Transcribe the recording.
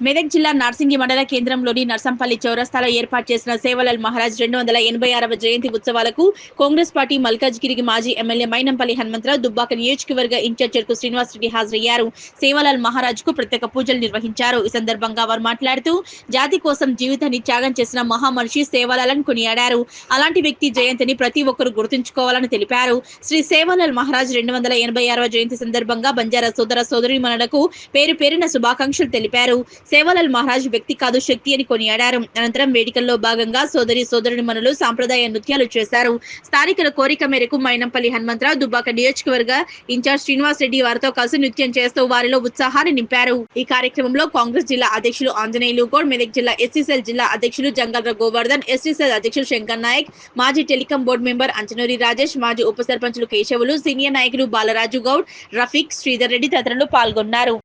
మెదక్ జిల్లా నార్సింగి మండల కేంద్రంలోని నర్సంపల్లి చౌరస్తాలో ఏర్పాటు చేసిన సేవలాల్ మహారాజ్ రెండు వందల ఎనభై ఆరవ జయంతి ఉత్సవాలకు కాంగ్రెస్ పార్టీ మల్కాజ్గిరికి మాజీ ఎమ్మెల్యే మైనంపల్లి హనుమంతరావు దుబ్బాక నియోజకవర్గ ఇన్ఛార్జ్ చెరుకు శ్రీనివాస్ రెడ్డి హాజరయ్యారు. సేవలాల్ మహారాజ్కు ప్రత్యేక పూజలు నిర్వహించారు. ఈ సందర్భంగా వారు మాట్లాడుతూ జాతి కోసం జీవితాన్ని త్యాగం చేసిన మహామనిషి సేవలాలను కొనియాడారు. అలాంటి వ్యక్తి జయంతిని ప్రతి ఒక్కరూ గుర్తుంచుకోవాలని తెలిపారు. శ్రీ సేవలాల్ మహారాజ్ రెండు వందల ఎనభై ఆరవ జయంతి సందర్భంగా బంజారా సోదర సోదరిమణులకు పేరు పేరిన శుభాకాంక్షలు తెలిపారు. సేవలాల్ మహారాజ్ వ్యక్తి కాదు శక్తి అని కొనియాడారు అనంతరం వేడుకల్లో భాగంగా సోదరి సోదరుని మనులు సాంప్రదాయ నృత్యాలు చేశారు. స్థానికుల కోరిక మేరకు మైనంపల్లి హనుమంతరావు దుబ్బాక నియోజకవర్గ ఇన్ఛార్జ్ శ్రీనివాస్ రెడ్డి వారితో కలిసి నృత్యం చేస్తూ వారిలో ఉత్సాహాన్ని నింపారు. ఈ కార్యక్రమంలో కాంగ్రెస్ జిల్లా అధ్యక్షులు ఆంజనేయులు గౌడ్ మెదక్ జిల్లా ఎస్సీసెల్ జిల్లా అధ్యక్షులు జంగల్ర గోవర్ధన్ ఎస్సీసెల్ అధ్యక్షులు శంకర్ నాయక్ మాజీ telecom board member Anchanuri Rajesh మాజీ ఉప సర్పంచులు కేశవులు సీనియర్ నాయకులు బాలరాజు గౌడ్ రఫీక్ శ్రీధర్ రెడ్డి తదితరులు పాల్గొన్నారు.